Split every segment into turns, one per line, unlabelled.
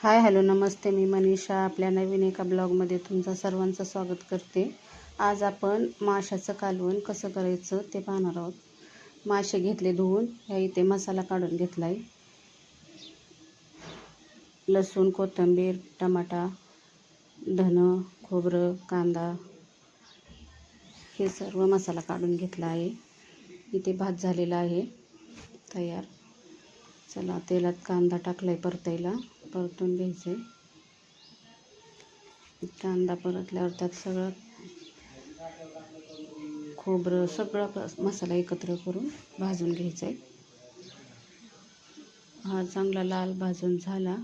Hi hello नमस्ते. मी मनीषा. आपल्या नवीन एका ब्लॉगमध्ये तुमचं सर्वांचं स्वागत करते. आज आपण माशाचं कालवण कसं करायचं ते पाहणार आहोत. मासे घेतले धुवून. ह्या इथे मसाला काढून घेतला आहे लसूण कोथिंबीर टमाटा धनं खोबरं कांदा हे सर्व मसाला काढून घेतला आहे. इथे भात झालेला आहे. तयार. चला तेलात कांदा टाकला आहे परतायला. परतून घ्यायचे. कांदा परतल्यावर त्यात सगळं खोबरं सगळं मसाला एकत्र करून भाजून घ्यायचा आहे. हा चांगला लाल भाजून झाला.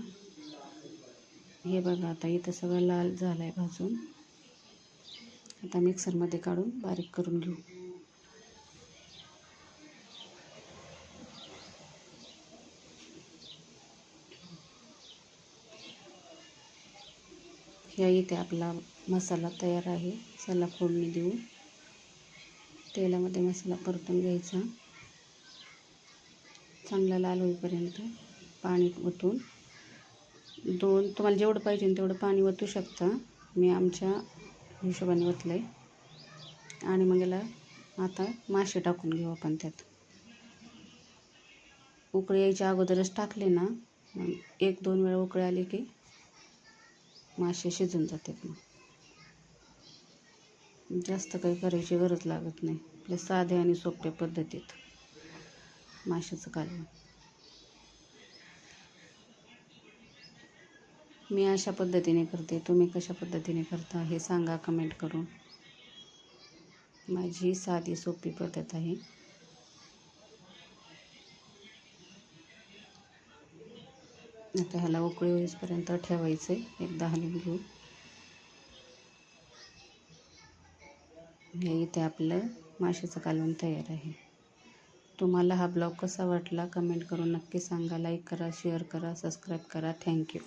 हे बघा आता इथं सगळं लाल झालं आहे भाजून. आता मिक्सरमध्ये काढून बारीक करून घेऊ. ह्या इथे आपला मसाला तयार आहे. मसाला फोडणी देऊ तेलामध्ये मसाला परतून घ्यायचा. चांगला लाल होईपर्यंत पाणी ओतून दोन तुम्हाला जेवढं पाहिजे तेवढं पाणी ओतू शकता. मी आमच्या हिशोबाने ओतलं आहे आणि मग याला आता मासे टाकून घेऊ आपण त्यात. उकळी यायच्या अगोदरच टाकले ना. एक दोन वेळा उकळी आली की मासे शिजून जातात मग. जास्त काही करायची गरज लागत नाही. आपल्या साध्या आणि सोप्या पद्धतीत माशाचं कालवण. मी अशा पद्धतीने करते. तुम्ही कशा पद्धतीने करता हे सांगा कमेंट करून. माझी साधी सोपी पद्धत आहे. आता ह्याला उकळी होईपर्यंत ठेवायचं. आहे एकदा हलवून घेऊ. हे इथे आपलं माशाचं कालवण तयार आहे. तुम्हाला हा ब्लॉग कसा वाटला? कमेंट करून नक्की सांगा. लाईक करा शेअर करा सबस्क्राईब करा. थँक्यू.